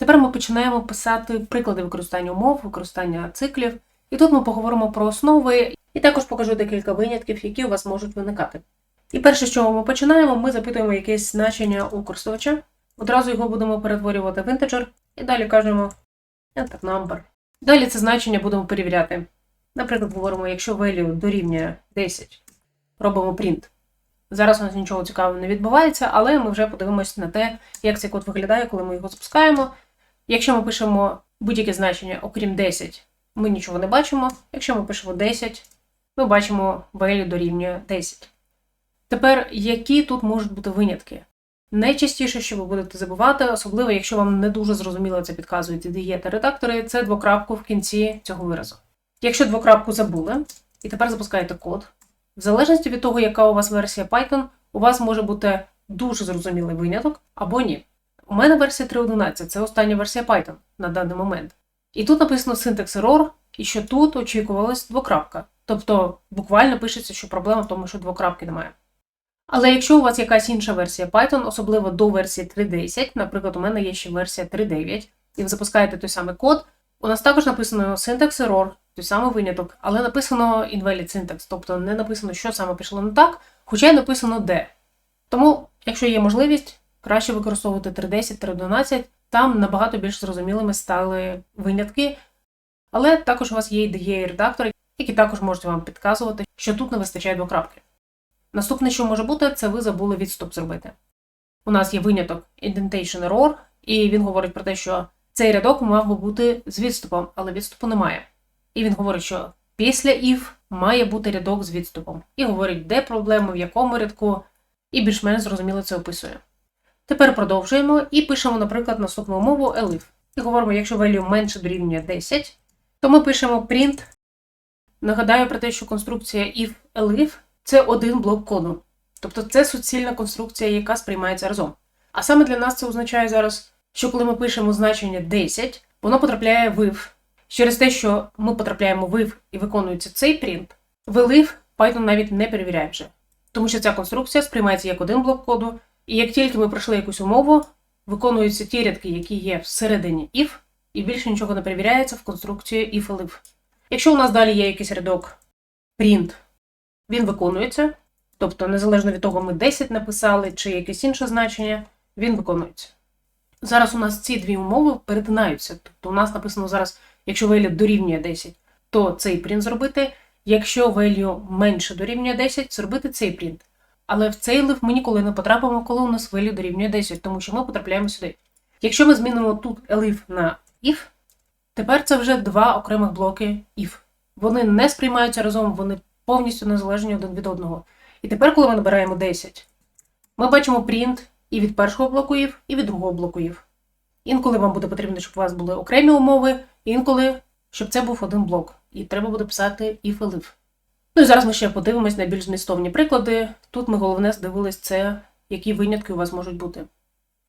Тепер ми починаємо писати приклади використання умов, використання циклів. І тут ми поговоримо про основи і також покажу декілька винятків, які у вас можуть виникати. І перше, з чого ми починаємо, ми запитуємо якесь значення у користувача. Одразу його будемо перетворювати в інтеджер, і далі кажемо enter number. Далі це значення будемо перевіряти. Наприклад, говоримо, якщо value дорівнює 10, робимо print. Зараз у нас нічого цікавого не відбувається, але ми вже подивимося на те, як цей код виглядає, коли ми його запускаємо. Якщо ми пишемо будь-яке значення, окрім 10, ми нічого не бачимо. Якщо ми пишемо 10, ми бачимо value дорівнює 10. Тепер, які тут можуть бути винятки? Найчастіше, що ви будете забувати, особливо якщо вам не дуже зрозуміло це підказують IDE та редактори, це двокрапку в кінці цього виразу. Якщо двокрапку забули, і тепер запускаєте код, в залежності від того, яка у вас версія Python, у вас може бути дуже зрозумілий виняток або ні. У мене версія 3.11, це остання версія Python на даний момент. І тут написано syntax error, і що тут очікувалась двокрапка. Тобто буквально пишеться, що проблема в тому, що двокрапки немає. Але якщо у вас якась інша версія Python, особливо до версії 3.10, наприклад, у мене є ще версія 3.9, і ви запускаєте той самий код, у нас також написано syntax error, той самий виняток, але написано invalid syntax, тобто не написано, що саме пішло не так, хоча й написано де. Тому, якщо є можливість, краще використовувати 3.10, 3.11, там набагато більш зрозумілими стали винятки, але також у вас є IDE редактори, які також можуть вам підказувати, що тут не вистачає двокрапки. Наступне, що може бути, це ви забули відступ зробити. У нас є виняток indentation error, і він говорить про те, що цей рядок мав би бути з відступом, але відступу немає. І він говорить, що після if має бути рядок з відступом. І говорить, де проблема, в якому рядку, і більш-менш зрозуміло це описує. Тепер продовжуємо і пишемо, наприклад, наступну умову elif. І говоримо, якщо value менше дорівнює 10, то ми пишемо print. Нагадаю про те, що конструкція if elif це один блок коду. Тобто це суцільна конструкція, яка сприймається разом. А саме для нас це означає зараз, що коли ми пишемо значення 10, воно потрапляє в if. Через те, що ми потрапляємо в if і виконується цей print, в elif Python навіть не перевіряє вже. Тому що ця конструкція сприймається як один блок коду, і як тільки ми пройшли якусь умову, виконуються ті рядки, які є всередині if, і більше нічого не перевіряється в конструкції if-elif. Якщо у нас далі є якийсь рядок print, він виконується, тобто, незалежно від того, ми 10 написали чи якесь інше значення, він виконується. Зараз у нас ці дві умови перетинаються. Тобто у нас написано зараз, якщо value дорівнює 10, то цей print зробити. Якщо value менше дорівнює 10, зробити цей print. Але в цей лив ми ніколи не потрапимо, коли у нас value дорівнює 10, тому що ми потрапляємо сюди. Якщо ми змінимо тут elif на if, тепер це вже два окремих блоки if. Вони не сприймаються разом, вони повністю незалежні один від одного. І тепер, коли ми набираємо 10, ми бачимо print і від першого блоку if, і від другого блоку if. Інколи вам буде потрібно, щоб у вас були окремі умови, інколи, щоб це був один блок. І треба буде писати if elif. Ну і зараз ми ще подивимось на більш змістовні приклади. Тут ми головне здивились це, які винятки у вас можуть бути.